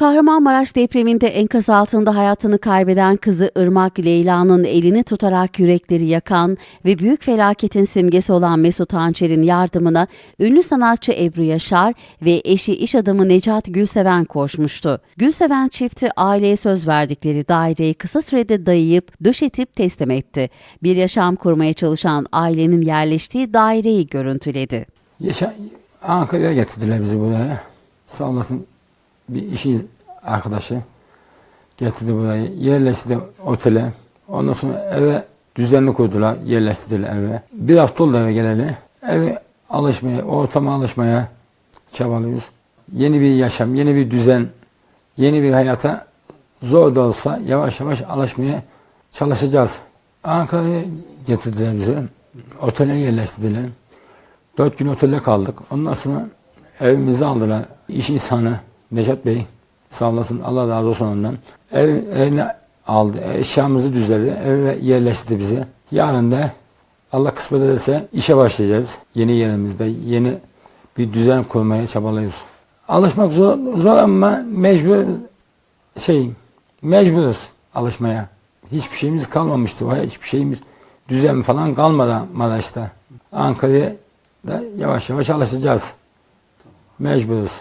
Kahramanmaraş depreminde enkaz altında hayatını kaybeden kızı Irmak Leyla'nın elini tutarak yürekleri yakan ve büyük felaketin simgesi olan Mesut Hançer'in yardımına ünlü sanatçı Ebru Yaşar ve eşi iş adamı Necat Gülseven koşmuştu. Gülseven çifti aileye söz verdikleri daireyi kısa sürede dayayıp döşetip teslim etti. Bir yaşam kurmaya çalışan ailenin yerleştiği daireyi görüntüledi. Yaşa, Ankara'ya getirdiler bizi buraya. Sağ olasın bir işin arkadaşı getirdi burayı. Yerleştirdi otele. Ondan sonra eve düzenli kurdular. Yerleştirdiler eve. Bir hafta oldu eve geleli. Eve alışmaya, ortama alışmaya çabalıyoruz. Yeni bir yaşam, yeni bir düzen, yeni bir hayata zor da olsa yavaş yavaş alışmaya çalışacağız. Ankara'ya getirdiler bizi. Otele yerleştirdiler. Dört gün otelde kaldık. Ondan sonra evimizi aldılar. İş insanı Necat Bey sağ olasın Allah razı olsun ondan. Ev, evini aldı. Eşyamızı düzeldi. Eve yerleştirdi bizi. Yarın da Allah kısmet ederse işe başlayacağız. Yeni yerimizde yeni bir düzen kurmaya çabalıyoruz. Alışmak zor, zor ama mecbur şey mecburuz alışmaya. Hiçbir şeyimiz kalmamıştı. Hiçbir şeyimiz düzen falan kalmadı Maraş'ta. Ankara'ya da yavaş yavaş alışacağız. Mecburuz.